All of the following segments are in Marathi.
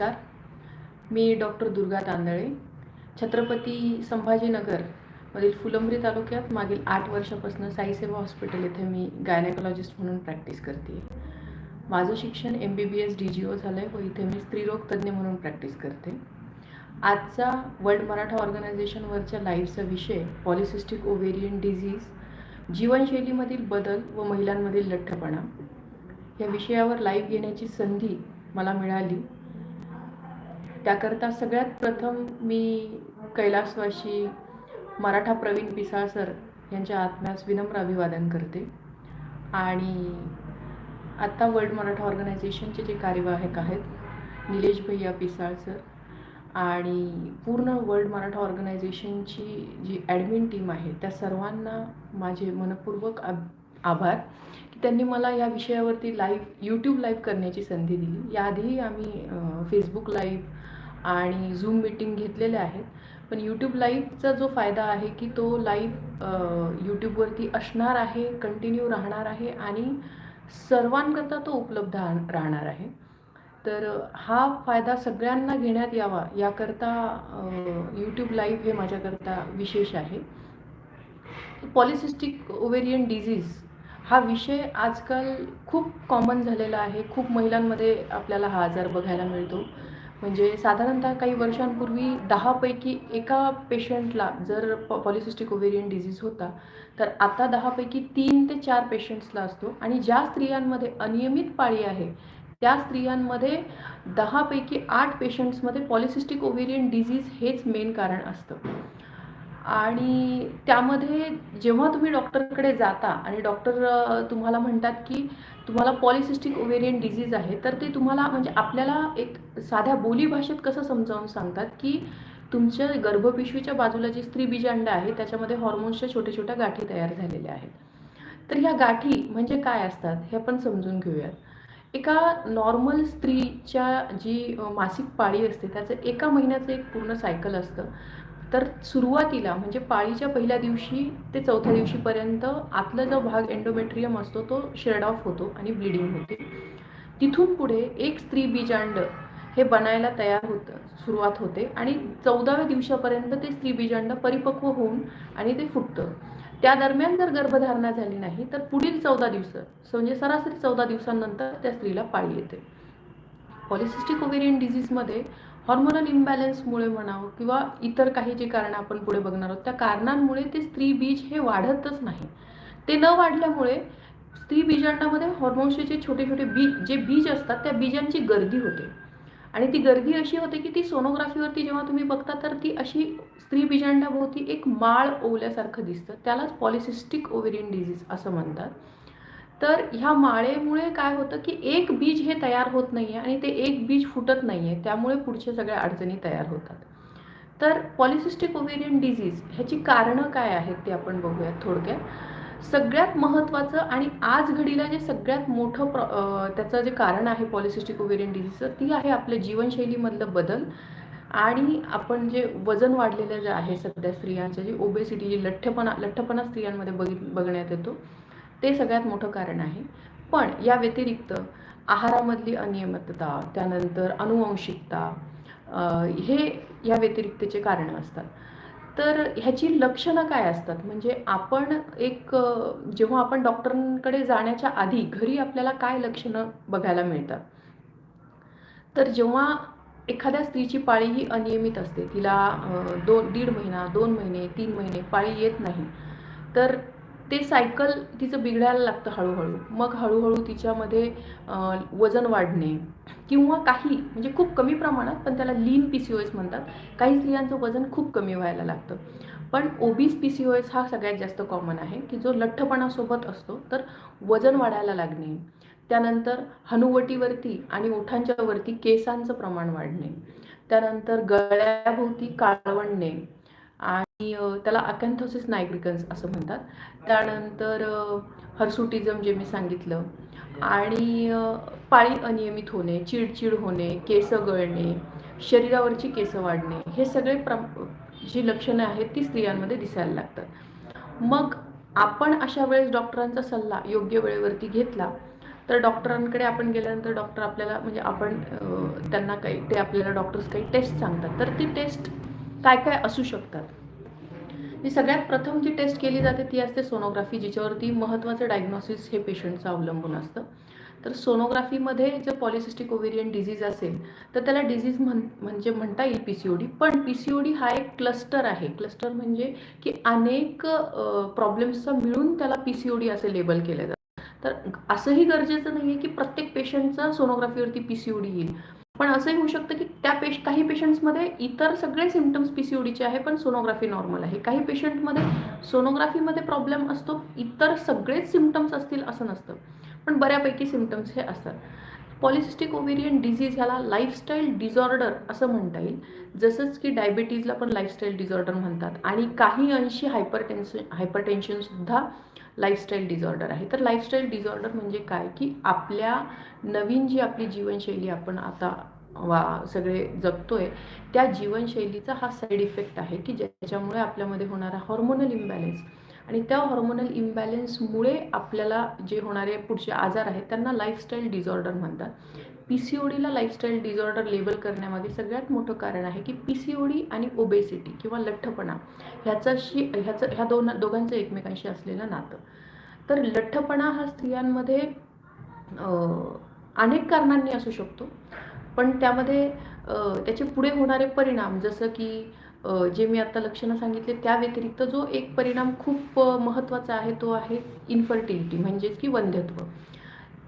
नमस्कार. मी डॉक्टर दुर्गा तांदळे छत्रपती संभाजीनगर मधील फुलंब्री तालुक्यात मागील आठ वर्षापासून साईसेवा हॉस्पिटल येथे मी गायनेकॉलॉजिस्ट म्हणून प्रॅक्टिस करते. माझं शिक्षण M B B S D G O झालं आहे व इथे मी स्त्रीरोग तज्ज्ञ म्हणून प्रॅक्टिस करते. आजचा वर्ल्ड मराठा ऑर्गनायझेशनवरच्या लाईव्हचा विषय पॉलिसिस्टिक ओव्हेरियन डिझीज जीवनशैलीमधील बदल व महिलांमधील लठ्ठपणा. या विषयावर लाईव्ह घेण्याची संधी मला मिळाली. त्याकरता सगळ्यात प्रथम मी कैलासवाशी मराठा प्रवीण पिसाळ सर यांच्या आत्म्यास विनम्र अभिवादन करते. आणि आत्ता वर्ल्ड मराठा ऑर्गनायझेशनचे जे कार्यवाहक आहेत निलेश भैया पिसाळ सर आणि पूर्ण वर्ल्ड मराठा ऑर्गनायझेशनची जी ॲडमिन टीम आहे त्या सर्वांना माझे मनपूर्वक अब आभार की त्यांनी मला या विषयावरती लाईव्ह यूट्यूब लाईव्ह करण्याची संधी दिली. याआधीही आम्ही फेसबुक लाईव्ह आणि झूम मीटिंग घेतलेल्या आहेत. पण यूट्यूब लाईव्हचा जो फायदा आहे की तो लाईव्ह यूट्यूबवरती असणार आहे कंटिन्यू राहणार आहे आणि सर्वांकरता तो उपलब्ध राह- राहणार आहे. तर हा फायदा सगळ्यांना घेण्यात यावा याकरता यूट्यूब लाईव्ह हे माझ्याकरता विशेष आहे. पॉलिसिस्टिक ओवेरियन डिझीज हा विषय आजकाल खूप कॉमन झालेला आहे. खूप महिलांमध्ये आपल्याला हा आजार बघायला मिळतो. म्हणजे साधारणतः काही वर्षांपूर्वी दहापैकी एका पेशंटला जर पॉलिसिस्टिक ओवेरियन डिझीज होता तर आता दहापैकी तीन ते चार पेशंट्सला असतो. आणि ज्या स्त्रियांमध्ये अनियमित पाळी आहे त्या स्त्रियांमध्ये दहापैकी आठ पेशंट्समध्ये पॉलिसिस्टिक ओवेरियन डिझीज हेच मेन कारण असतं. आणि त्यामध्ये जेव्हा तुम्ही डॉक्टरकडे जाता आणि डॉक्टर तुम्हाला म्हणतात की तुम्हाला पॉलिसिस्टिक ओवेरियन डिझीज आहे तर ते तुम्हाला म्हणजे आपल्याला एक साध्या बोलीभाषेत कसं समजावून सांगतात की तुमच्या गर्भपिशवीच्या बाजूला जी स्त्रीबीजांड आहे त्याच्यामध्ये हॉर्मोन्सच्या छोट्या छोट्या गाठी तयार झालेल्या आहेत. तर ह्या गाठी म्हणजे काय असतात हे आपण समजून घेऊयात. एका नॉर्मल स्त्रीच्या जी मासिक पाळी असते त्याचं एका महिन्याचं एक पूर्ण सायकल असतं. तर सुरुवातीला म्हणजे पाळीच्या पहिल्या दिवशी ते चौथ्या दिवशीपर्यंत आतला जो भाग एंडोमेट्रियम असतो तो शेड ऑफ होतो आणि ब्लिडिंग होते. तिथून पुढे एक स्त्री बीजांड हे बनायला तयार होतं सुरुवात होते आणि चौदाव्या दिवसापर्यंत ते स्त्री बीजांड परिपक्व होऊन आणि ते फुटतं. त्या दरम्यान जर गर्भधारणा झाली नाही तर पुढील चौदा दिवस म्हणजे सरासरी चौदा दिवसांनंतर त्या स्त्रीला पाळी येते. पॉलिसिस्टिक ओव्हेरियन डिझीजमध्ये हॉर्मोनल इम्बॅलन्समुळे म्हणावं किंवा इतर काही जी कारणं आपण पुढे बघणार आहोत त्या कारणांमुळे ते स्त्री बीज हे वाढतच नाही. ते न वाढल्यामुळे स्त्री बीजांडामध्ये हॉर्मोन्सचे जे छोटे छोटे बीज जे बीज असतात त्या बीजांची गर्दी होते. आणि ती गर्दी अशी होते की ती सोनोग्राफीवरती जेव्हा तुम्ही बघता तर ती अशी स्त्री बीजांडाभोवती एक माळ ओवल्यासारखं दिसतं. त्यालाच पॉलिसिस्टिक ओव्हेरियन डिझीज असं म्हणतात. तर ह्या माळेमुळे काय होतं की एक बीज हे तयार होत नाही आहे आणि ते एक बीज फुटत नाही आहे त्यामुळे पुढच्या सगळ्या अडचणी तयार होतात. तर पॉलिसिस्टिक ओव्हेरियन डिझीज ह्याची कारणं काय आहेत ते आपण बघूयात थोडक्यात. सगळ्यात महत्त्वाचं आणि आज घडीला जे सगळ्यात मोठं प्र त्याचं जे कारण आहे पॉलिसिस्टिक ओव्हेरियन डिझीजचं ती आहे आपल्या जीवनशैलीमधलं बदल. आणि आपण जे वजन वाढलेलं जे आहे सध्या स्त्रियांचं जे ओबेसिटी जी लठ्ठपणा लठ्ठपणा स्त्रियांमध्ये बघित बघण्यात येतो ते सगळ्यात मोठं कारण आहे. पण या व्यतिरिक्त आहारामधली अनियमितता त्यानंतर अनुवंशिकता हे या व्यतिरिक्तचे कारणं असतात. तर ह्याची लक्षणं काय असतात? म्हणजे आपण एक जेव्हा आपण डॉक्टरांकडे जाण्याच्या आधी घरी आपल्याला काय लक्षणं बघायला मिळतात? तर जेव्हा एखाद्या स्त्रीची पाळी ही अनियमित असते तिला दोन दीड महिना दोन महिने तीन महिने पाळी येत नाही तर ते सायकल तिचं बिघडायला लागतं हळूहळू. मग हळूहळू तिच्यामध्ये वजन वाढणे किंवा काही म्हणजे खूप कमी प्रमाणात पण त्याला lean P C O S म्हणतात. काही स्त्रियांचं वजन खूप कमी व्हायला लागतं. पण obese P C O S हा सगळ्यात जास्त कॉमन आहे की जो लठ्ठपणासोबत असतो तर वजन वाढायला लागणे. त्यानंतर हनुवटीवरती आणि ओठांच्या वरती केसांचं प्रमाण वाढणे. त्यानंतर गळ्याभोवती काळवणणे. त्याला अकॅन्थोसिस नायग्रिकन्स असं म्हणतात. त्यानंतर हर्सुटिझम जे मी सांगितलं आणि पाळी अनियमित होणे चिडचिड होणे केस गळणे शरीरावरची केस वाढणे हे सगळे प्र जी लक्षणं आहेत ती स्त्रियांमध्ये दिसायला लागतात. मग आपण अशा वेळेस डॉक्टरांचा सल्ला योग्य वेळेवरती घेतला तर डॉक्टरांकडे आपण गेल्यानंतर डॉक्टर आपल्याला म्हणजे आपण त्यांना काही ते आपल्याला डॉक्टर्स काही टेस्ट सांगतात. तर ती टेस्ट काय काय असू शकतात? जी सगळ्यात प्रथम जी टेस्ट केली जाते ती असते सोनोग्राफी जिच्यावरती महत्त्वाचं डायग्नोसिस हे पेशंटचं अवलंबून असतं. तर सोनोग्राफीमध्ये जर पॉलिसिस्टिक ओव्हेरियन डिझीज असेल तर त्याला डिझीज म्हण म्हणजे म्हणता येईल पी सी ओ डी पण पी सी ओ डी हा एक क्लस्टर आहे. क्लस्टर म्हणजे की अनेक प्रॉब्लेम्सचा मिळून त्याला पी सी ओ डी असे लेबल केलं जातं. तर असंही गरजेचं नाही आहे की प्रत्येक पेशंटचा सोनोग्राफीवरती पी सी ओ डी येईल. पण असंही होऊ शकतं की त्या पेश काही पेशंट्समध्ये इतर सगळे सिमटम्स पी सी ओ डीचे आहे पण सोनोग्राफी नॉर्मल आहे. काही पेशंटमध्ये सोनोग्राफीमध्ये प्रॉब्लेम असतो इतर सगळेच सिमटम्स असतील असं नसतं. पण बऱ्यापैकी सिमटम्स हे असतात. पॉलिसिस्टिक ओव्हेरियन डिझीज ह्याला लाईफस्टाईल डिझॉर्डर असं म्हणता येईल. जसंच की डायबिटीजला पण लाईफस्टाईल डिझॉर्डर म्हणतात. आणि काही अंशी हायपरटेन्शन हायपरटेन्शनसुद्धा लाईफस्टाईल डिझॉर्डर आहे. तर लाईफस्टाईल डिझॉर्डर म्हणजे काय? की आपल्या नवीन जी आपली जीवनशैली आपण आता वा सगळे जगतोय त्या जीवनशैलीचा हा साईड इफेक्ट आहे की ज्याच्यामुळे आपल्यामध्ये होणारा हॉर्मोनल इम्बॅलन्स आणि त्या हॉर्मोनल इम्बॅलन्समुळे आपल्याला जे होणारे पुढचे आजार आहेत त्यांना लाईफस्टाईल डिझॉर्डर म्हणतात. पी सी ओ डीला लाईफस्टाईल डिझॉर्डर लेबल करण्यामागे सगळ्यात मोठं कारण आहे की पी सी ओ डी आणि ओबेसिटी किंवा लठ्ठपणा ह्याच्याशी ह्याचं ह्या दोन दोघांचं एकमेकांशी असलेलं नातं. तर लठ्ठपणा हा स्त्रियांमध्ये अनेक कारणांनी असू शकतो. पण त्यामध्ये त्याचे पुढे होणारे परिणाम जसं की जे मी आता लक्षणं सांगितले त्या व्यतिरिक्त जो एक परिणाम खूप महत्त्वाचा आहे तो आहे इन्फर्टिलिटी म्हणजेच की वंध्यत्व.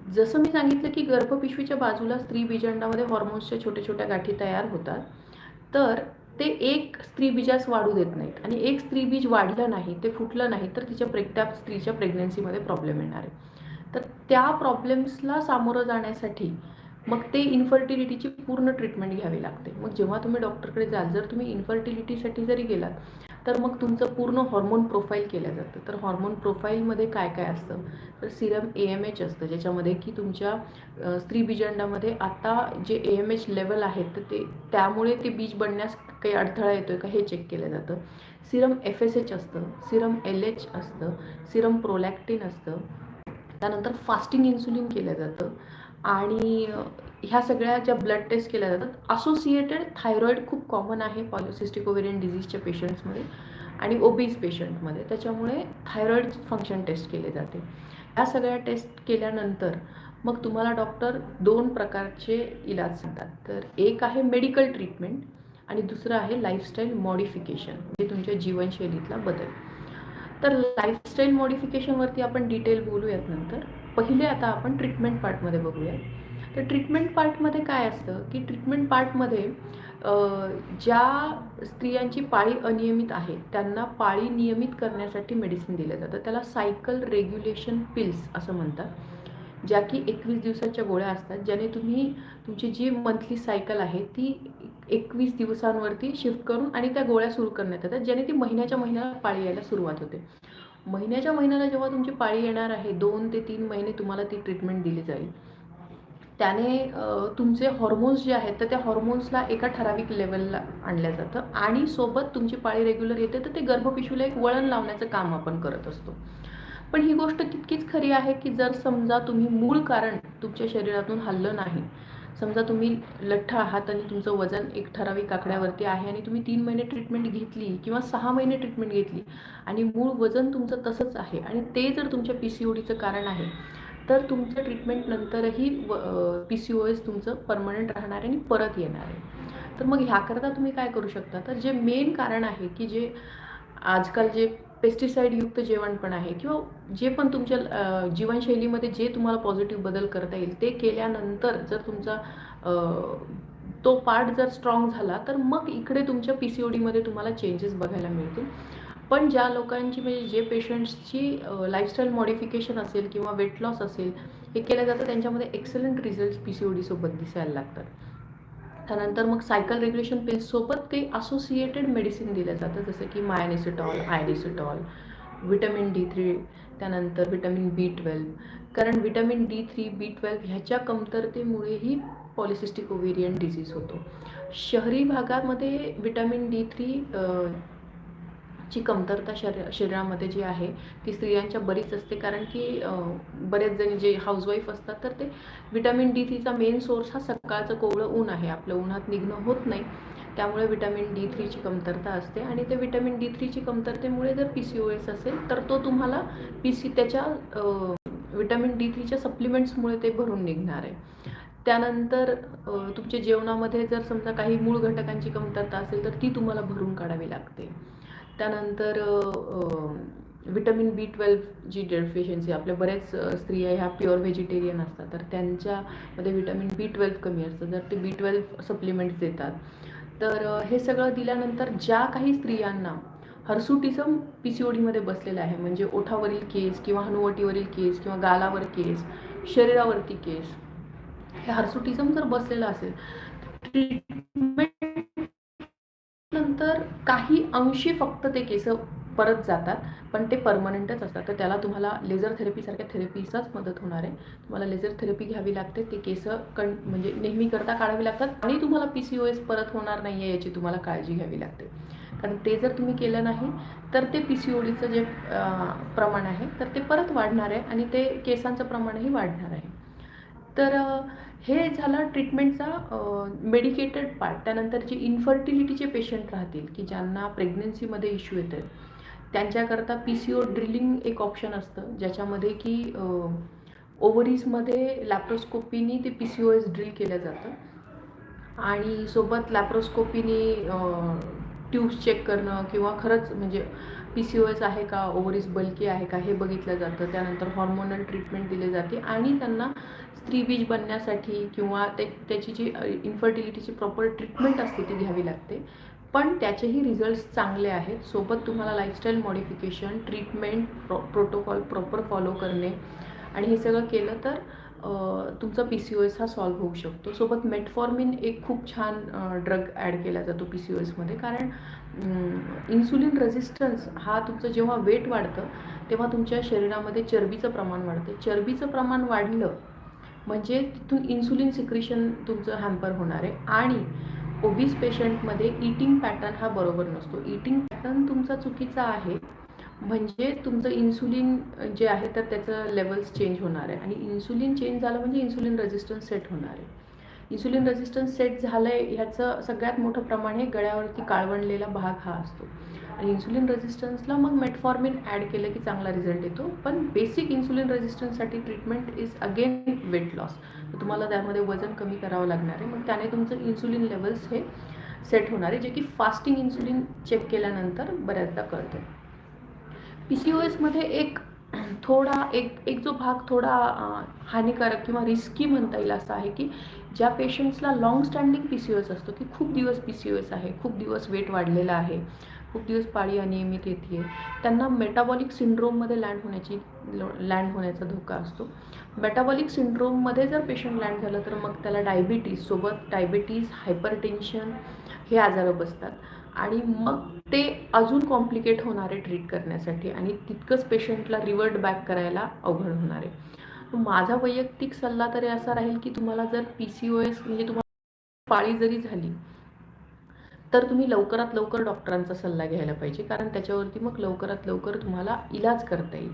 जसं मी सांगितलं की गर्भपिशवीच्या बाजूला स्त्री बीजांडामध्ये हॉर्मोन्सच्या छोट्या छोट्या गाठी तयार होतात तर ते एक स्त्रीबीजास वाढू देत नाहीत. आणि एक स्त्रीबीज वाढलं नाही ते फुटलं नाही तर तिच्या प्रेग त्या स्त्रीच्या प्रेग्नन्सीमध्ये प्रॉब्लेम येणार आहे. तर त्या प्रॉब्लेम्सला सामोरं जाण्यासाठी मग ते इन्फर्टिलिटीची पूर्ण ट्रीटमेंट घ्यावी लागते. मग जेव्हा तुम्ही डॉक्टरकडे जाल जर तुम्ही इन्फर्टिलिटीसाठी जरी गेलात तर मग तुमचं पूर्ण हॉर्मोन प्रोफाईल केलं जातं. तर हॉर्मोन प्रोफाईलमध्ये काय काय असतं? तर सिरम ए एम एच असतं ज्याच्यामध्ये की तुमच्या स्त्री बीजंडामध्ये आता जे ए एम एच लेवल आहेत तर ते त्यामुळे ते बीज बनण्यास काही अडथळा येतो आहे का हे चेक केलं जातं. सिरम एफ एस एच असतं सिरम एल एच असतं सिरम प्रोलॅक्टिन असतं. त्यानंतर फास्टिंग इन्सुलिन केलं जातं. आणि ह्या सगळ्या ज्या ब्लड टेस्ट केल्या जातात असोसिएटेड थायरॉईड खूप कॉमन आहे पॉलिसिस्टिक ओव्हेरियन डिझीजच्या पेशंट्समध्ये आणि ओबीज पेशंटमध्ये त्याच्यामुळे थायरॉईड फंक्शन टेस्ट केले जाते. या सगळ्या टेस्ट केल्यानंतर मग तुम्हाला डॉक्टर दोन प्रकारचे इलाज सांगतात. तर एक आहे मेडिकल ट्रीटमेंट आणि दुसरं आहे लाईफस्टाईल मॉडिफिकेशन म्हणजे तुमच्या जीवनशैलीतला बदल. तर लाईफस्टाईल मॉडिफिकेशनवरती आपण डिटेल बोलूयात नंतर. पहिले आता आपण ट्रीटमेंट पार्टमध्ये बघूया तर ट्रीटमेंट पार्टमध्ये काय असतं? की ट्रीटमेंट पार्टमध्ये ज्या स्त्रियांची पाळी अनियमित आहे त्यांना पाळी नियमित करण्यासाठी मेडिसिन दिलं जातं. त्याला सायकल रेग्युलेशन पिल्स असं म्हणतात ज्या की एकवीस दिवसाच्या गोळ्या असतात ज्याने तुम्ही तुमची जी मंथली सायकल आहे ती एकवीस दिवसांवरती शिफ्ट करून आणि त्या गोळ्या सुरू करण्यात येतात ज्याने ती महिन्याच्या महिन्याला पाळी यायला सुरुवात होते. महिन्याच्या महिन्याला जेव्हा तुमची पाळी येणार आहे दोन ते तीन महिने तुम्हाला ती ट्रीटमेंट दिली जाईल. त्याने तुमचे हॉर्मोन्स जे आहेत तर त्या हॉर्मोन्सला एका ठराविक लेवलला आणलं जातं. आणि सोबत तुमची पाळी रेग्युलर येते तर ते गर्भपिशूला एक वळण लावण्याचं काम आपण करत असतो. पण ही गोष्ट तितकीच खरी आहे की जर समजा तुम्ही मूळ कारण तुमच्या शरीरातून हल्लं नाही समजा तुम्ही लठ्ठ आहात आणि तुमचं वजन एक ठराविक आकड्यावरती आहे आणि तुम्ही तीन महिने ट्रीटमेंट घेतली किंवा सहा महिने ट्रीटमेंट घेतली आणि मूळ वजन तुमचं तसंच आहे आणि ते जर तुमच्या पी सी ओ डीचं कारण आहे तर तुमचं ट्रीटमेंट नंतरही पी सी ओ एस तुमचं परमनंट राहणार आहे आणि परत येणार आहे. तर मग ह्याकरता तुम्ही काय करू शकता? तर जे मेन कारण आहे की जे आजकाल जे पेस्टिसाईडयुक्त जेवण पण आहे किंवा जे पण तुमच्या जीवनशैलीमध्ये जे तुम्हाला पॉझिटिव्ह बदल करता येईल ते केल्यानंतर जर तुमचा तो पार्ट जर स्ट्रॉंग झाला तर मग इकडे तुमच्या पी सी ओ डीमध्ये तुम्हाला चेंजेस बघायला मिळतील. पण ज्या लोकांची म्हणजे जे पेशंट्सची लाईफस्टाईल मॉडिफिकेशन असेल किंवा वेट लॉस असेल हे केलं जातं त्यांच्यामध्ये excellent result P C O डीसोबत दिसायला लागतात. त्यानंतर मग सायकल रेग्युलेशन पिल्ससोबत काही असोसिएटेड मेडिसिन दिलं जातं जसं की myoinositol inositol vitamin D three त्यानंतर विटॅमिन बी ट्वेल्व कारण vitamin D three B twelve ह्याच्या कमतरतेमुळेही पॉलिसिस्टिक ओव्हेरियन डिझीज होतो. शहरी भागामध्ये विटॅमिन डी थ्री ची कमतरता शरीर शरीरामध्ये जी आहे ती स्त्रियांच्या बरीच असते. कारण की बरेच जण जे हाऊसवाईफ असतात तर ते विटॅमिन डी थ्रीचा मेन सोर्स हा सकाळचं कोवळं ऊन आहे. आपलं उन्हात निघणं होत नाही. त्यामुळे विटॅमिन डी थ्रीची कमतरता असते. आणि ते विटॅमिन डी थ्रीची कमतरतेमुळे जर पी सी ओ एस असेल तर तो तुम्हाला पी सी त्याच्या विटॅमिन डी थ्रीच्या सप्लिमेंट्समुळे ते भरून निघणार आहे. त्यानंतर तुमच्या जेवणामध्ये जर समजा काही मूळ घटकांची कमतरता असेल तर ती तुम्हाला भरून काढावी लागते. त्यानंतर विटॅमिन बी ट्वेल्व जी डेफिशियन्सी आपल्या बऱ्याच स्त्रिया ह्या प्युअर व्हेजिटेरियन असतात. तर त्यांच्यामध्ये विटॅमिन बी ट्वेल्व कमी असतं. जर ते बी ट्वेल्व सप्लिमेंट्स देतात. तर हे सगळं दिल्यानंतर ज्या काही स्त्रियांना हर्सुटिझम पी सी ओडीमध्ये बसलेलं आहे म्हणजे ओठावरील केस किंवा हनुवटीवरील केस किंवा गालावर केस शरीरावरती केस हे हर्सुटिझम जर बसलेलं असेल ट्रीटमेंट त्यानंतर काही अंशी फक्त ते केस परत जातात पण ते परमनंटच असतात. तर त्याला तुम्हाला लेझर थेरपीसारख्या थेरपीचाच मदत होणार आहे. तुम्हाला लेझर थेरपी घ्यावी लागते ते केस कण म्हणजे नेहमी करता काढावी लागतात आणि तुम्हाला पी सी ओ एस परत होणार नाही आहे याची तुम्हाला काळजी घ्यावी लागते. कारण ते जर तुम्ही केलं नाही तर ते पी सी ओ डीचं जे प्रमाण आहे तर ते परत वाढणार आहे आणि ते केसांचं प्रमाणही वाढणार आहे. तर हे झालं ट्रीटमेंटचा मेडिकेटेड पार्ट त्यानंतर जे इन्फर्टिलिटीचे पेशंट राहतील की ज्यांना प्रेग्नन्सीमध्ये इश्यू येत आहेत त्यांच्याकरता पी सी ओ ड्रिलिंग एक ऑप्शन असतं ज्याच्यामध्ये की ओव्हरीजमध्ये लॅप्रोस्कोपीनी ते P C O S drill केलं जातं. आणि सोबत लॅप्रोस्कोपीनी ट्यूब्स चेक करणं किंवा खरंच म्हणजे पी सी ओ एस आहे का ओव्हरीज बल्की आहे का हे बघितलं जातं. त्यानंतर हॉर्मोनल ट्रीटमेंट दिली जाते. आणि त्यांना स्त्रीबीज बनण्यासाठी किंवा ते त्याची जी इन्फर्टिलिटीची प्रॉपर ट्रीटमेंट असते ती घ्यावी लागते. पण त्याचेही रिझल्ट्स चांगले आहेत. सोबत तुम्हाला lifestyle modification treatment pro protocol proper follow करणे आणि हे सगळं केलं तर तुमचा पी सी ओ एस हा सॉल्व्ह होऊ शकतो. सोबत मेटफॉर्मिन एक खूप छान ड्रग ॲड केला जातो पी सी ओ एसमध्ये कारण इन्सुलिन रेझिस्टन्स हा तुमचं जेव्हा वेट वाढतं तेव्हा तुमच्या शरीरामध्ये चरबीचं प्रमाण वाढते. चरबीचं प्रमाण वाढलं म्हणजे तिथून इन्सुलिन सिक्रिशन तुमचं हॅम्पर होणार आहे. आणि ओबीस पेशंटमध्ये इटिंग पॅटर्न हा बरोबर नसतो. इटिंग पॅटर्न तुमचा चुकीचा आहे. म्हणजे तुमचं इन्सुलिन जे आहे तर त्याचं लेवल्स चेंज होणार आहे. आणि इन्सुलिन चेंज झालं म्हणजे इन्सुलिन रेझिस्टन्स सेट होणार आहे. इन्सुलिन रेझिस्टन्स सेट झालं आहे ह्याचं सगळ्यात मोठं प्रमाण हे गळ्यावरती काळवणलेला भाग हा असतो. आणि इन्सुलिन रेझिस्टन्सला मग मेटफॉर्मिन ॲड केलं की चांगला रिझल्ट येतो. पण basic insulin रेझिस्टन्ससाठी treatment is again weight loss तर तुम्हाला त्यामध्ये वजन कमी करावं लागणार आहे. मग त्याने तुमचं इन्सुलिन लेवल्स हे सेट होणार आहे जे की फास्टिंग इन्सुलिन चेक केल्यानंतर बऱ्याचदा कळतं. पी सी ओ एसमध्ये एक थोडा एक एक जो भाग थोडा हानिकारक किंवा रिस्की म्हणता येईल असा आहे की ज्या पेशंट्सला long standing P C O S असतो की खूप दिवस पी सी ओ एस आहे खूप दिवस वेट वाढलेला आहे खूप दिवस पाळी अनियमित येते आहे त्यांना मेटाबॉलिक सिंड्रोममध्ये लँड होण्याची लँड होण्याचा धोका असतो. मेटाबॉलिक सिंड्रोममध्ये जर पेशंट लँड झालं तर मग त्याला डायबिटीज सोबत डायबिटीज हायपर टेन्शन हे आजार बसतात. आणि मग ते अजून कॉम्प्लिकेट होणार आहे ट्रीट करण्यासाठी आणि तितकंच पेशंटला रिवर्ट बॅक करायला अवघड होणार आहे. माझा वैयक्तिक सल्ला तरी असा राहील की तुम्हाला जर पी सी ओ एस म्हणजे तुम्हाला पाळी जरी झाली तर तुम्ही लवकरात लवकर डॉक्टरांचा सल्ला घ्यायला पाहिजे कारण त्याच्यावरती मग लवकरात लवकर तुम्हाला इलाज करता येईल.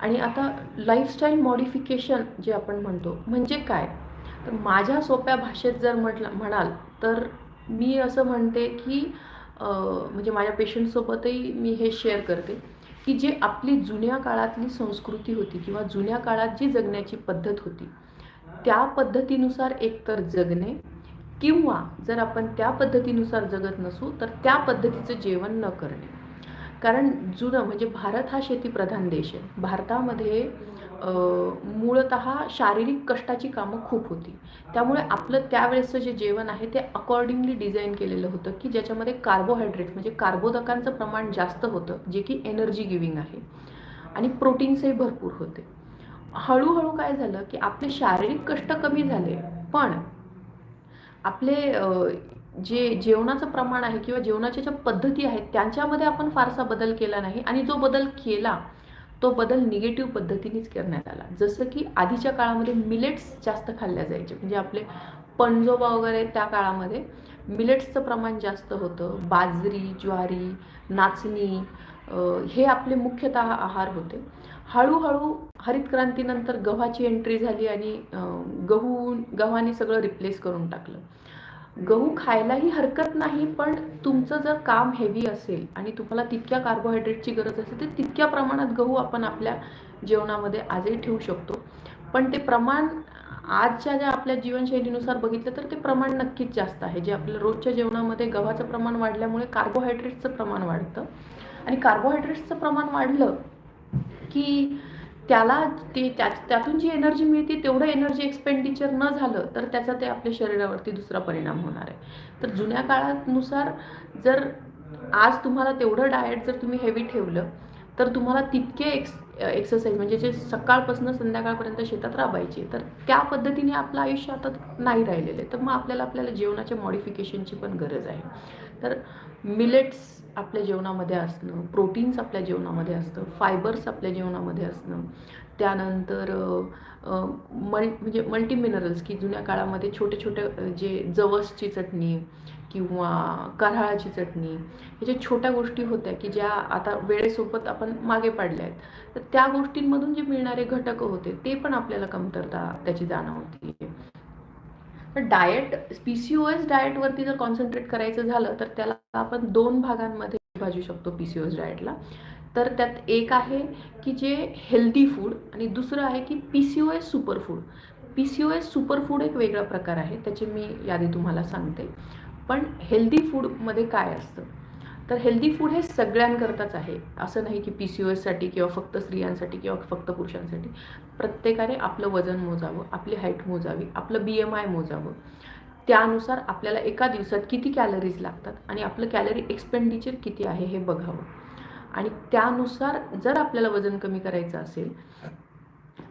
आणि आता लाईफस्टाईल मॉडिफिकेशन जे आपण म्हणतो म्हणजे काय? तर माझ्या सोप्या भाषेत जर म्हटलं म्हणाल तर मी असं म्हणते की म्हणजे माझ्या पेशंटसोबतही मी हे शेअर करते की जे आपली जुन्या काळातली संस्कृती होती किंवा जुन्या काळात जी जगण्याची पद्धत होती त्या पद्धतीनुसार एकतर जगणे किंवा जर आपण त्या पद्धतीनुसार जगत नसू तर त्या पद्धतीचं जेवण न करणे. कारण जुनं म्हणजे भारत हा शेतीप्रधान देश आहे. भारतामध्ये मूळत शारीरिक कष्टाची कामं खूप होती. त्यामुळे आपलं त्यावेळेसचं जे जेवण आहे ते अकॉर्डिंगली डिझाईन केलेलं होतं की ज्याच्यामध्ये कार्बोहायड्रेट्स म्हणजे कार्बोदकांचं प्रमाण जास्त होतं जे की एनर्जी गिविंग आहे. आणि प्रोटीन्सही भरपूर होते. हळूहळू काय झालं की आपले शारीरिक कष्ट कमी झाले पण आपले जे जेवणाचं प्रमाण आहे किंवा जेवणाच्या ज्या पद्धती आहेत त्यांच्यामध्ये आपण फारसा बदल केला नाही. आणि जो बदल केला तो बदल निगेटिव्ह पद्धतीनेच करण्यात आला. जसं की आधीच्या काळामध्ये मिलेट्स जास्त खाल्ल्या जायचे. म्हणजे आपले पणजोबा वगैरे त्या काळामध्ये मिलेट्सचं प्रमाण जास्त होतं. बाजरी ज्वारी नाचणी हे आपले मुख्यतः आहार होते. हळूहळू हरित क्रांतीनंतर गव्हाची एंट्री झाली आणि गहू गव्हाने सगळं रिप्लेस करून टाकलं. गहू खायलाही हरकत नाही पण तुमचं जर काम हेवी असेल आणि तुम्हाला तितक्या कार्बोहायड्रेटची गरज असेल तर तितक्या प्रमाणात गहू आपण आपल्या जेवणामध्ये आजही ठेवू शकतो. पण ते प्रमाण आजच्या ज्या आपल्या जीवनशैलीनुसार बघितलं तर ते प्रमाण नक्कीच जास्त आहे. जे आपल्या रोजच्या जेवणामध्ये गव्हाचं प्रमाण वाढल्यामुळे कार्बोहायड्रेटचं प्रमाण वाढतं. आणि कार्बोहायड्रेट्सचं प्रमाण वाढलं की त्याला ते त्या त्यातून जी एनर्जी मिळते तेवढं एनर्जी एक्सपेंडिचर न झालं तर त्याचा ते आपल्या शरीरावरती दुसरा परिणाम होणार आहे. तर जुन्या काळानुसार जर आज तुम्हाला तेवढं डाएट जर तुम्ही हेवी ठेवलं तर तुम्हाला तितके एक्स एक्सरसाइज म्हणजे जे सकाळपासून संध्याकाळपर्यंत शेतात राबायचे तर त्या पद्धतीने आपलं आयुष्य आता नाही राहिलेलं आहे. तर मग आपल्याला आपल्याला जेवणाच्या मॉडिफिकेशनची पण गरज आहे. तर मिलेट्स आपल्या जेवणामध्ये असणं प्रोटीन्स आपल्या जेवणामध्ये असतं फायबर्स आपल्या जेवणामध्ये असणं त्यानंतर मल म्हणजे मल्टी मिनरल्स की जुन्या काळामध्ये छोटे छोटे जे जवसची चटणी किंवा कारहाळाची चटणी ह्याच्या छोट्या गोष्टी होत्या की ज्या आता वेळेसोबत आपण मागे पाडल्या आहेत तर त्या गोष्टींमधून जे मिळणारे घटक होते ते पण आपल्याला कमतरता त्याची जाणवते. तर diet P C O S डाएटवरती जर कॉन्सन्ट्रेट करायचं झालं तर त्याला आपण दोन भागांमध्ये विभाजू शकतो पी सी ओ एस डाएटला तर त्यात एक आहे की जे हेल्दी फूड आणि दुसरं आहे की P C O S super food P C O S super food एक वेगळा प्रकार आहे त्याची मी यादी तुम्हाला सांगते. पण हेल्दी फूडमध्ये काय असतं? तर हेल्दी फूड हे सगळ्यांकरताच आहे. असं नाही की पी सी ओ एससाठी किंवा फक्त स्त्रियांसाठी किंवा फक्त पुरुषांसाठी. प्रत्येकाने आपलं वजन मोजावं आपली हाईट मोजावी आपलं बी एम आय मोजावं. त्यानुसार आपल्याला एका दिवसात किती कॅलरीज लागतात आणि आपलं कॅलरी एक्सपेंडिचर किती आहे हे बघावं. आणि त्यानुसार जर आपल्याला वजन कमी करायचं असेल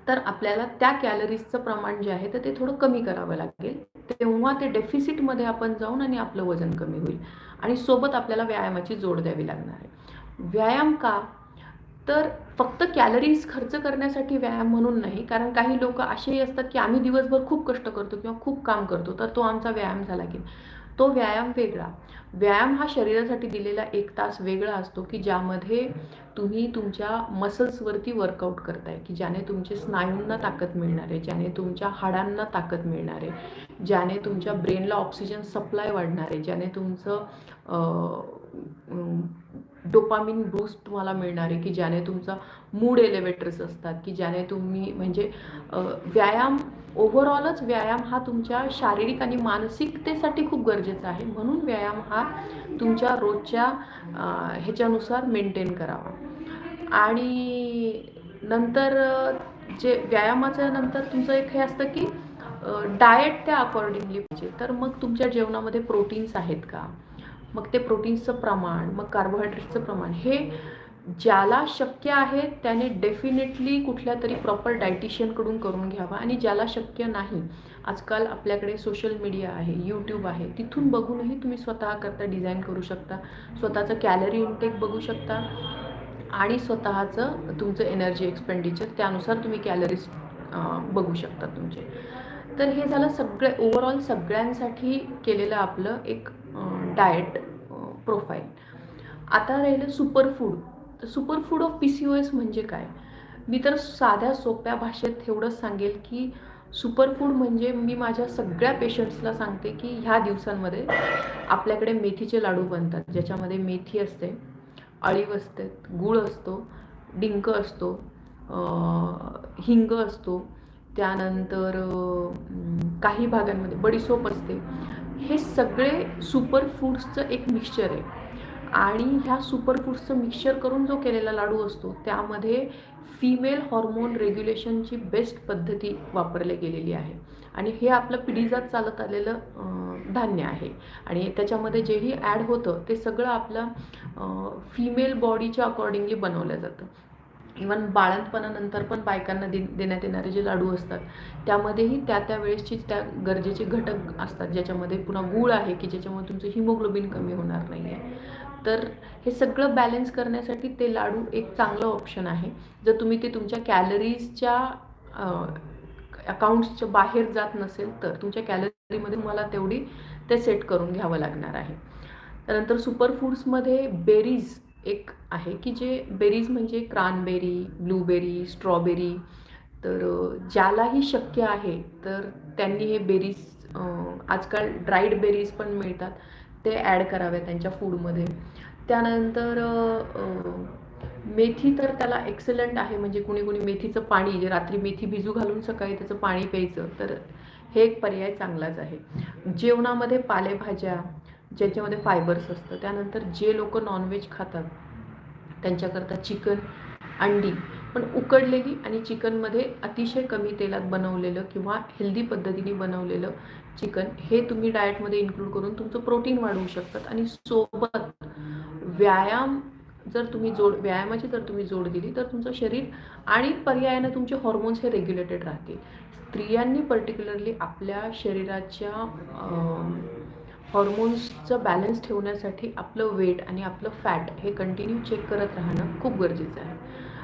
तर आपल्याला त्या कॅलरीजचं प्रमाण जे आहे तर ते थोडं कमी करावं लागेल. तेव्हा ते डेफिसिटमध्ये आपण जाऊन आणि आपलं वजन कमी होईल. आणि सोबत आपल्याला व्यायामाची जोड द्यावी लागणार आहे. व्यायाम का? तर फक्त कॅलरीज खर्च करण्यासाठी व्यायाम म्हणून नाही कारण काही लोक असेही असतात की आम्ही दिवसभर खूप कष्ट करतो किंवा खूप काम करतो तर तो आमचा व्यायाम झाला की तो व्यायाम वेगळा. व्यायाम हा शरीरासाठी दिलेला एक तास वेगळा असतो की ज्यामध्ये तुम्ही तुमच्या मसल्सवरती वर्कआउट करताय की ज्याने तुमचे स्नायूंना ताकद मिळणार आहे ज्याने तुमच्या हाडांना ताकद मिळणार आहे ज्याने तुमच्या ब्रेनला ऑक्सिजन सप्लाय वाढणार आहे ज्याने तुमचं डोपामिन बूस्ट तुम्हाला मिळणार आहे की ज्याने तुमचा मूड एलिव्हेटर्स असतात की ज्याने तुम्ही म्हणजे व्यायाम ओव्हरऑलच व्यायाम हा तुमच्या शारीरिक आणि मानसिकतेसाठी खूप गरजेचा आहे. म्हणून व्यायाम हा तुमच्या रोजच्या ह्याच्यानुसार मेंटेन करावा. आणि नंतर जे व्यायामाच्या नंतर तुमचं एक हे असतं की डाएट त्या अकॉर्डिंगली पाहिजे. तर मग तुमच्या जेवणामध्ये प्रोटीन्स आहेत का? मग ते प्रोटीन्सचं प्रमाण मग कार्बोहायड्रेटचं प्रमाण हे ज्याला शक्य आहे त्याने डेफिनेटली कुठल्या तरी प्रॉपर डायटिशियनकडून करून घ्यावा आणि ज्याला शक्य नाही आजकाल आपल्याकडे सोशल मीडिया आहे यूट्यूब आहे तिथून बघूनही तुम्ही स्वतःकरता डिझाईन करू शकता स्वतःचं कॅलरी इनटेक बघू शकता आणि स्वतःचं तुमचं एनर्जी एक्सपेंडिचर त्यानुसार तुम्ही कॅलरीज बघू शकता तुमचे. तर हे झालं सगळे ओव्हरऑल सगळ्यांसाठी केलेलं आपलं एक डाएट प्रोफाईल आता राहिलं superfood superfood of P C O S म्हणजे काय? मी तर साध्या सोप्या भाषेत एवढंच सांगेल की सुपरफूड म्हणजे मी माझ्या सगळ्या पेशंट्सला सांगते की ह्या दिवसांमध्ये आपल्याकडे मेथीचे लाडू बनतात ज्याच्यामध्ये मेथी असते अळीव असते गूळ असतो डिंक असतो हिंग असतो त्यानंतर काही भागांमध्ये बडीसोप असते. हे सगळे सुपरफूड्सचं एक मिक्सचर आहे. आणि ह्या सुपरफूड्सचं मिक्सचर करून जो केलेला लाडू असतो त्यामध्ये फिमेल हॉर्मोन रेग्युलेशनची बेस्ट पद्धती वापरली गेलेली आहे. आणि हे आपलं पिढीजात चालत आलेलं धान्य आहे. आणि त्याच्यामध्ये जेही ॲड होतं ते सगळं आपलं फिमेल बॉडीच्या अकॉर्डिंगली बनवलं जातं. इवन बाळंतपणानंतर पण बायकांना दे देण्यात येणारे जे लाडू असतात त्यामध्येही त्या त्या वेळेसची त्या गरजेचे घटक असतात ज्याच्यामध्ये पुन्हा गूळ आहे की ज्याच्यामुळे तुमचं हिमोग्लोबिन कमी होणार नाही आहे तर हे सगळं बॅलन्स करण्यासाठी ते लाडू एक चांगलं ऑप्शन आहे. जर तुम्ही ते तुमच्या कॅलरीजच्या अकाउंट्सच्या बाहेर जात नसेल तर तुमच्या कॅलरीमध्ये तुम्हाला तेवढी ते सेट करून घ्यावं लागणार आहे. त्यानंतर सुपरफूड्समध्ये बेरीज एक आहे की जे बेरीज म्हणजे क्रानबेरी ब्लूबेरी स्ट्रॉबेरी तर ज्यालाही शक्य आहे तर त्यांनी हे बेरीज आजकाल ड्राईड बेरीज पण मिळतात ते ॲड कराव्या त्यांच्या फूडमध्ये त्यानंतर मेथी तर त्याला एक्सलंट आहे. म्हणजे कुणी कुणी मेथीचं पाणी जे रात्री मेथी भिजू घालून सकाळी त्याचं पाणी प्यायचं तर हे एक पर्याय चांगलाच आहे. जेवणामध्ये पालेभाज्या ज्याच्यामध्ये फायबर्स असतं. त्यानंतर जे लोक नॉनव्हेज खातात त्यांच्याकरता चिकन अंडी पण उकडलेली आणि चिकनमध्ये अतिशय कमी तेलात बनवलेलं किंवा हेल्दी पद्धतीने बनवलेलं चिकन हे तुम्ही डाएटमध्ये इन्क्लूड करून तुमचं प्रोटीन वाढवू शकतात. आणि सोबत व्यायाम जर तुम्ही जोड व्यायामाची जर तुम्ही जोड दिली तर तुमचं शरीर आणि पर्यायानं तुमचे हॉर्मोन्स हे रेग्युलेटेड राहतील. स्त्रियांनी पर्टिक्युलरली आपल्या शरीराच्या हॉर्मोन्सचं बॅलन्स ठेवण्यासाठी आपलं वेट आणि आपलं फॅट हे कंटिन्यू चेक करत राहणं खूप गरजेचं आहे.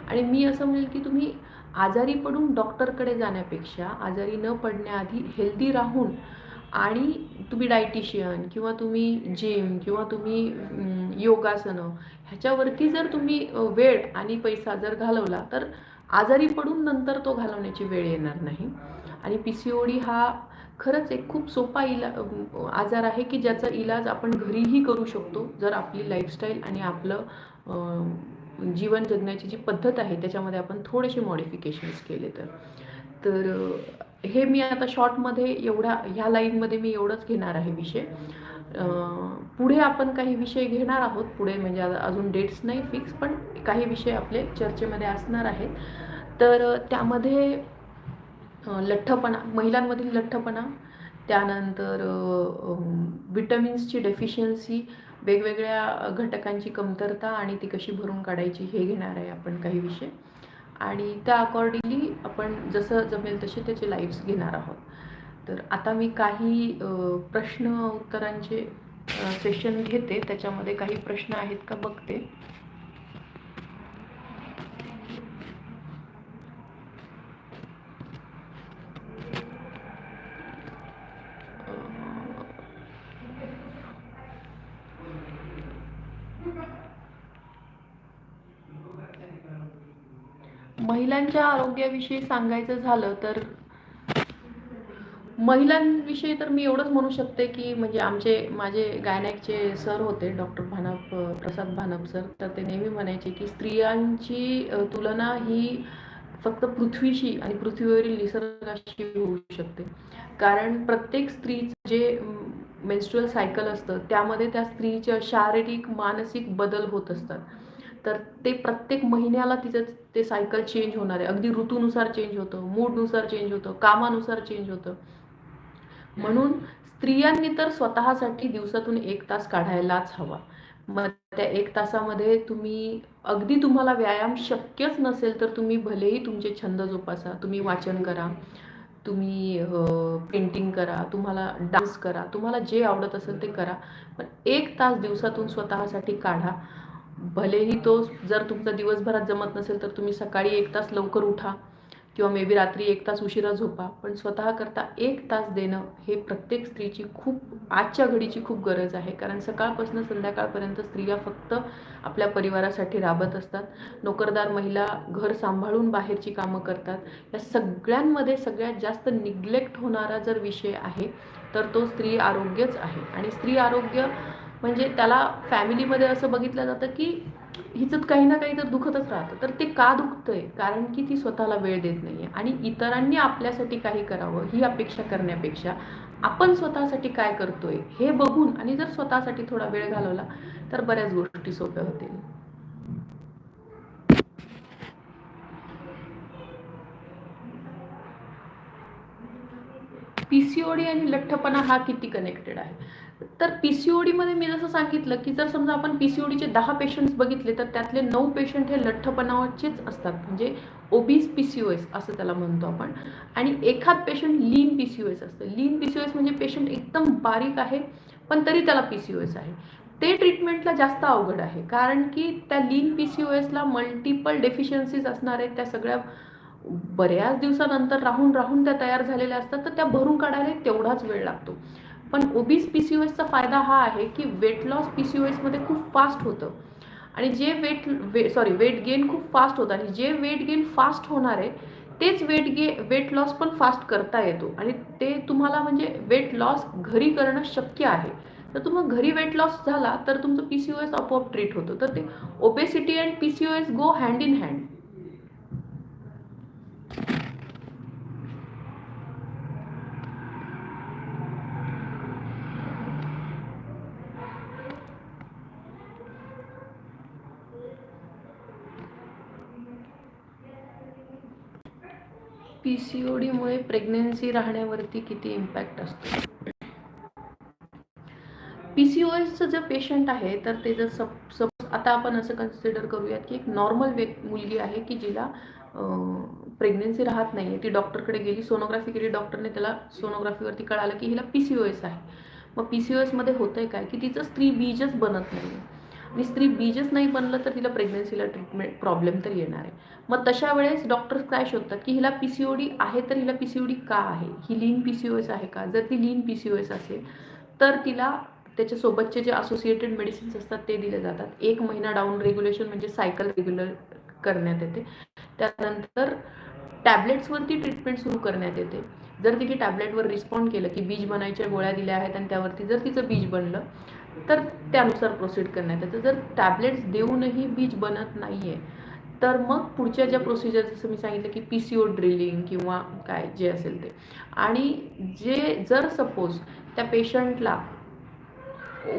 आणि मी असं म्हणेल की तुम्ही आजारी पडून डॉक्टरकडे जाण्यापेक्षा आजारी न पडण्याआधी हेल्दी राहून आणि तुम्ही डायटिशियन किंवा तुम्ही जिम किंवा तुम्ही योगासनं ह्याच्यावरती जर तुम्ही वेळ आणि पैसा जर घालवला तर आजारी पडून नंतर तो घालवण्याची वेळ येणार नाही. आणि पी सी ओ डी हा खरंच एक खूप सोपा इला आजार आहे की ज्याचा इलाज आपण घरीही करू शकतो जर आपली लाईफस्टाईल आणि आपलं जीवन जगण्याची जी पद्धत आहे त्याच्यामध्ये आपण थोडेसे मॉडिफिकेशन्स केले तर. तर हे मी आता शॉर्टमध्ये एवढ्या ह्या लाईनमध्ये मी एवढंच घेणार आहे विषय. पुढे आपण काही विषय घेणार आहोत. पुढे म्हणजे अजून डेट्स नाही फिक्स पण काही विषय आपले चर्चेमध्ये असणार आहेत. तर त्यामध्ये लठ्ठपणा महिलांमधील लठ्ठपणा त्यानंतर विटॅमिन्सची डेफिशियन्सी वेगवेगळ्या घटकांची कमतरता आणि ती कशी भरून काढायची हे घेणार आहे आपण काही विषय. आणि त्या अकॉर्डिंगली आपण जसं जमेल तसे त्याचे लाईव्स घेणार आहोत. तर आता मी काही प्रश्न उत्तरांचे सेशन घेते. त्याच्यामध्ये काही प्रश्न आहेत का बघते? महिलांच्या आरोग्याविषयी सांगायचं झालं तर महिलांविषयी तर मी एवढंच म्हणू शकते की म्हणजे आमचे माझे गायनॅकचे सर होते डॉक्टर भानप प्रसाद भानप सर. तर ते नेहमी म्हणायचे की स्त्रियांची तुलना ही फक्त पृथ्वीशी आणि पृथ्वीवरील निसर्गाशी होऊ शकते. कारण प्रत्येक स्त्रीचं जे मेन्स्ट्रुअल सायकल असतं त्यामध्ये त्या स्त्रीच्या शारीरिक मानसिक बदल होत असतात. तर ते प्रत्येक महिन्याला तिचं ते सायकल चेंज होणार आहे. अगदी ऋतूनुसार चेंज होतं मूडनुसार चेंज होतं कामानुसार चेंज होतं. म्हणून स्त्रियांनी तर स्वतःसाठी दिवसातून एक तास काढायलाच हवा. मग त्या एक तासामध्ये तुम्ही अगदी तुम्हाला व्यायाम शक्यच नसेल तर तुम्ही भलेही तुमचे छंद जोपासा. तुम्ही वाचन करा तुम्ही पेंटिंग करा तुम्हाला डान्स करा तुम्हाला जे आवडत असेल ते करा. पण एक तास दिवसातून स्वतःसाठी काढा. भलेही तो जर तुमचा दिवसभरात जमत नसेल तर तुम्ही सकाळी एक तास लवकर उठा किंवा मे बी रात्री एक तास उशिरा झोपा. पण स्वतः करता एक तास देणं हे प्रत्येक स्त्रीची खूप आजच्या घडीची खूप गरज आहे. कारण सकाळपासून संध्याकाळपर्यंत स्त्रिया फक्त आपल्या परिवारासाठी राबत असतात. नोकरदार महिला घर सांभाळून बाहेरची कामं करतात. या सगळ्यांमध्ये सगळ्यात जास्त निग्लेक्ट होणारा जर विषय आहे तर तो स्त्री आरोग्यच आहे. आणि स्त्री आरोग्य म्हणजे त्याला फॅमिलीमध्ये असं बघितलं जातं की हिचं काही ना काही तर दुखतच राहतं. तर ते का दुखतंय? कारण की ती स्वतःला वेळ देत नाही आहे आणि इतरांनी आपल्यासाठी काही करावं ही अपेक्षा करण्यापेक्षा आपण स्वतःसाठी काय करतोय हे बघून आणि जर स्वतःसाठी थोडा वेळ घालवला तर बऱ्याच गोष्टी सोप्या होतील. पी सी ओ डी आणि लठ्ठपणा हा किती कनेक्टेड आहे? तर PCOD मध्ये मी जसं सांगितलं की जर समजा आपण पी सी ओ डीचे दहा पेशंट्स बघितले तर त्यातले नऊ पेशंट हे लठ्ठपणाचेच असतात. म्हणजे ओबीस एस असं त्याला म्हणतो आपण. आणि एखाद पेशंट लीन पीसीओएस असतं. Lean P C O S म्हणजे पेशंट एकदम बारीक आहे पण तरी त्याला पी सी ओ एस आहे. ते ट्रीटमेंटला जास्त अवघड आहे. कारण की त्या लीन पी सी ओ एसला मल्टिपल डेफिशियन्सीज असणार आहेत त्या सगळ्या बऱ्याच दिवसानंतर राहून राहून त्या तयार झालेल्या असतात तर त्या भरून काढायला तेवढाच वेळ लागतो. पण ओबीस पी सी ओ एसचा फायदा हा आहे की weight loss P C O एसमध्ये खूप फास्ट होतं. आणि जे weight way sorry weight gain खूप फास्ट होतं आणि जे वेट गेन फास्ट होणार आहे तेच वेट गे वेट लॉस पण फास्ट करता येतो. आणि ते तुम्हाला म्हणजे वेट लॉस घरी करणं शक्य आहे. तर तुम्हाला घरी वेट लॉस झाला तर तुमचं पी सी ओ एस आपोआप ट्रीट होतं. तर ते obesity and P C O S go hand in hand P C O डीमुळे pregnancy राहण्यावरती किती इम्पॅक्ट असतो? पी सी ओ एसचं जर पेशंट आहे तर ते जर सप सपोज आता आपण असं कन्सिडर करूयात की एक नॉर्मल व्यक् मुलगी आहे की जिला प्रेग्नेन्सी राहत नाही आहे ती डॉक्टरकडे गेली सोनोग्राफी केली डॉक्टरने त्याला सोनोग्राफीवरती कळालं की हिला पी सी ओ एस आहे. मग पी सी ओ एसमध्ये होतं आहे काय? की तिचं स्त्री बीजच बनत नाही आहे आणि स्त्री बीजच नाही बनलं तर तिला प्रेग्नन्सीला ट्रीटमेंट प्रॉब्लेम तर येणार आहे. मग तशा वेळेस डॉक्टर्स काय शोधतात की हिला पी सी ओ डी आहे तर हिला पी सी ओ डी का आहे? ही lean P C O S आहे का? जर ती lean P C O S असेल तर तिला त्याच्यासोबतचे जे असोसिएटेड मेडिसिन्स असतात ते दिले जातात. एक महिना डाऊन रेग्युलेशन म्हणजे सायकल रेग्युलर करण्यात येते. त्यानंतर टॅबलेट्सवरती ट्रीटमेंट सुरू करण्यात येते. जर तिने टॅबलेटवर रिस्पॉन्ड केलं की बीज बनायच्या गोळ्या दिल्या आहेत आणि त्यावरती जर तिचं बीज बनलं तर त्यानुसार प्रोसीड करण्यात येतं. जर टॅबलेट्स देऊनही बीज बनत नाही आहे तर मग पुढच्या ज्या प्रोसिजर जसं मी सांगितलं की पी सी ओ ड्रिलिंग किंवा काय जे असेल ते. आणि जे जर सपोज त्या पेशंटला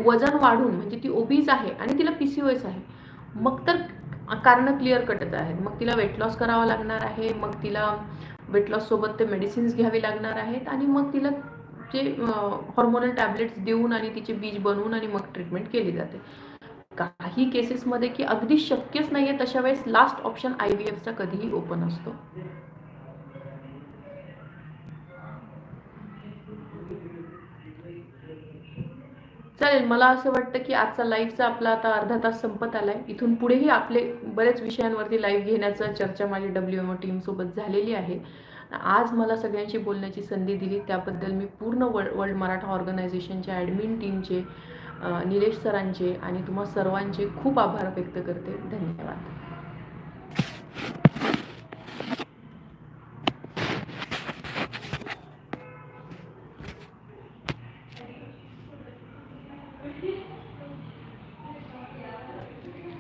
वजन वाढून म्हणजे ती ओबीज आहे आणि तिला पी सी ओ एस आहे मग तर कारणं क्लिअर कटत आहेत. मग तिला वेट लॉस करावा लागणार आहे मग तिला वेट लॉससोबत ते मेडिसिन्स घ्यावी लागणार आहेत आणि मग तिला जे हॉर्मोनल टॅबलेट्स देऊन आणि तिचे बीज बनवून आणि मग ट्रीटमेंट केली जाते. काही केसेसमध्ये की अगदी शक्यच नाहीये तशा वेळेस लास्ट ऑप्शन आय व्ही एफचा कधीही ओपन असतो. चालेल मला असं वाटतं की आजचा लाईव्हचा आपला आता अर्धा तास संपत आलाय. इथून पुढेही आपले बरेच विषयांवरती लाईव्ह घेण्याचा चर्चा माझी डब्ल्यू एम ओ टीमसोबत झालेली आहे. आज मला सगळ्यांशी बोलण्याची संधी दिली. त्याबद्दल मी पूर्ण वर्ल्ड वर्ल्ड मराठा ऑर्गनायझेशनच्या ॲडमिन टीमचे निलेश सरांचे आणि तुम्हा सर्वांचे खूप आभार व्यक्त करते. धन्यवाद.